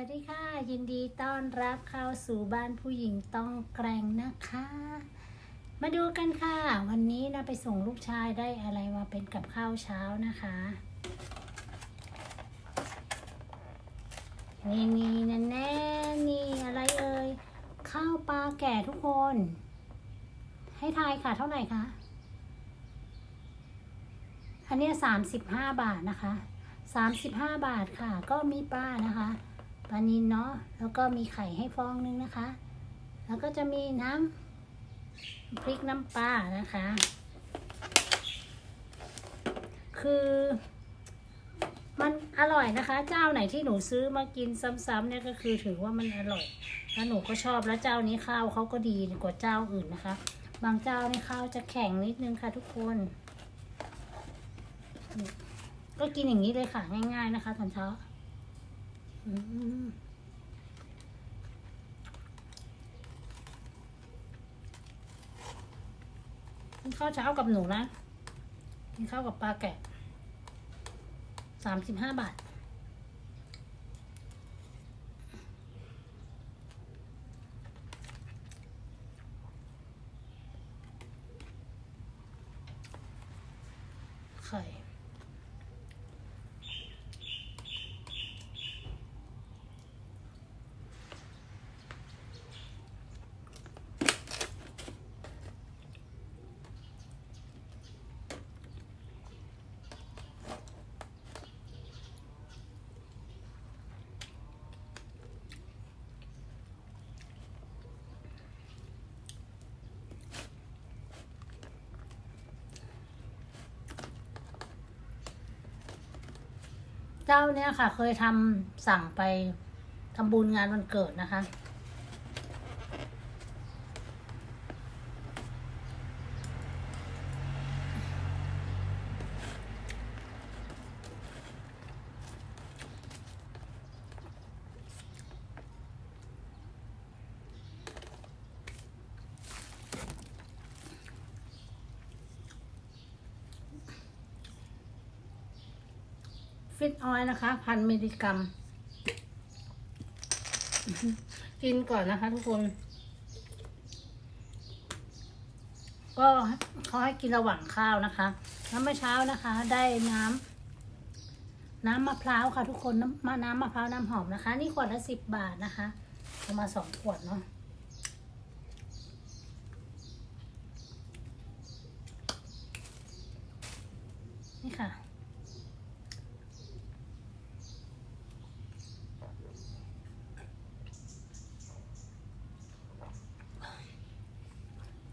วัสดีค่ะ ยินดีต้อนรับเข้าสู่บ้านผู้หญิงต้องแกร่งนะคะ มาดูกันค่ะ วันนี้นะไปส่งลูกชายได้อะไรมาเป็นกับข้าวเช้านะคะ นี่นี่แน่แน่นี่อะไรเอ่ยข้าวปลาแก่ทุกคน ให้ทายค่ะเท่าไหร่คะอันนี้สามสิบห้าบาทนะคะสามสิบห้าบาทค่ะ ก็มีปลานะคะ ปลานินเนาะแล้วก็มีไข่ให้ฟองนึงนะคะ แล้วก็จะมีน้ำพริกน้ำปลานะคะ คือมันอร่อยนะคะ เจ้าไหนที่หนูซื้อมากินซ้ำๆเนี่ยก็คือถือว่ามันอร่อย แล้วหนูก็ชอบแล้วเจ้านี้ข้าวเขาก็ดีกว่าเจ้าอื่นนะคะ บางเจ้านี่ข้าวจะแข็งนิดนึงค่ะทุกคน ก็กินอย่างนี้เลยค่ะง่าย ๆนะคะตอนเช้า กินข้าวเช้ากับหนูนะ กินข้าวกับปลาแกะสามสิบห้าบาท ไข่ เจ้าเนี่ยค่ะ เคยทำสั่งไปทำบุญงานวันเกิดนะคะ ฟิตออยนะคะ พันมิลลิกรัม กินก่อนนะคะทุกคน ก็เขาให้กินระหว่างข้าวนะคะแล้วเมื่อเช้านะคะ ได้น้ำน้ำมะพร้าวค่ะทุกคนน้ำมะน้ำมะพร้าวน้ำหอมนะคะ นี่ขวดละสิบบาทนะคะเอามาสองขวดเนาะนี่ค่ะ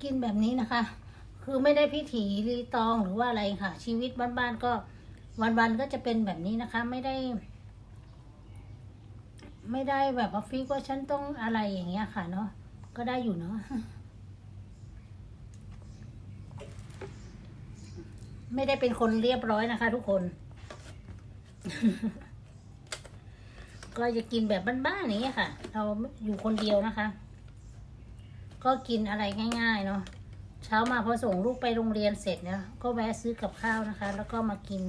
กินแบบนี้นะคะ คือไม่ได้พิถีรีตองหรือว่าอะไรค่ะ ชีวิตบ้านๆก็วันๆก็จะเป็นแบบนี้นะคะ ไม่ได้ ไม่ได้แบบว่าฟิกว่าฉันต้องอะไรอย่างเงี้ยค่ะเนาะก็ได้อยู่เนาะไม่ได้เป็นคนเรียบร้อยนะคะ ทุกคน ก็จะกินแบบบ้านๆอย่างเงี้ยค่ะ เราอยู่คนเดียวนะคะ ก็กินอะไรง่าย ๆ เนาะเช้ามาพอส่งลูกไปโรงเรียนเสร็จเนี่ยก็แวะซื้อกับข้าวนะคะ แล้วก็มากิน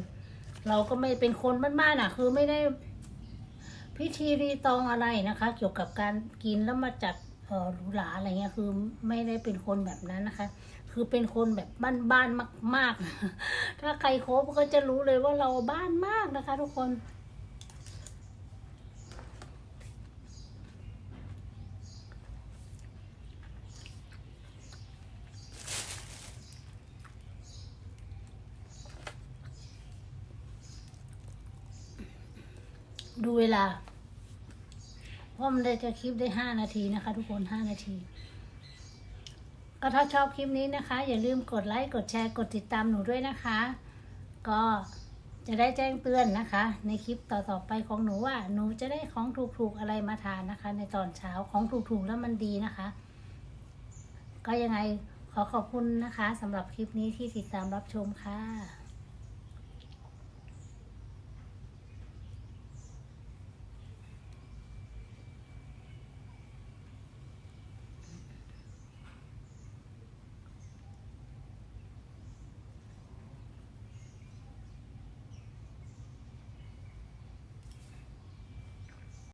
เราก็ไม่เป็นคนบ้านๆอะ คือไม่ได้พิธีรีตองอะไรนะคะ เกี่ยวกับการกินแล้วมาจัดหรูหราอะไรเงี้ยคือไม่ได้เป็นคนแบบนั้นนะคะ คือเป็นคนแบบบ้านๆมาก ๆ ถ้าใครคบก็จะรู้เลยว่าเราบ้านมากนะคะ ทุกคน ดูเวลา เพราะมันได้จะคลิปได้ห้านาทีนะคะ ทุกคนห้านาที ก็ถ้าชอบคลิปนี้นะคะ อย่าลืมกดไลค์กดแชร์กดติดตามหนูด้วยนะคะ ก็จะได้แจ้งเตือนนะคะ ในคลิปต่อๆไปของหนูว่า หนูจะได้ของถูกๆอะไรมาทานนะคะ ในตอนเช้าของถูกๆแล้วมันดีนะคะ ก็ยังไงขอขอบคุณนะคะสำหรับคลิปนี้ที่ติดตามรับชมค่ะ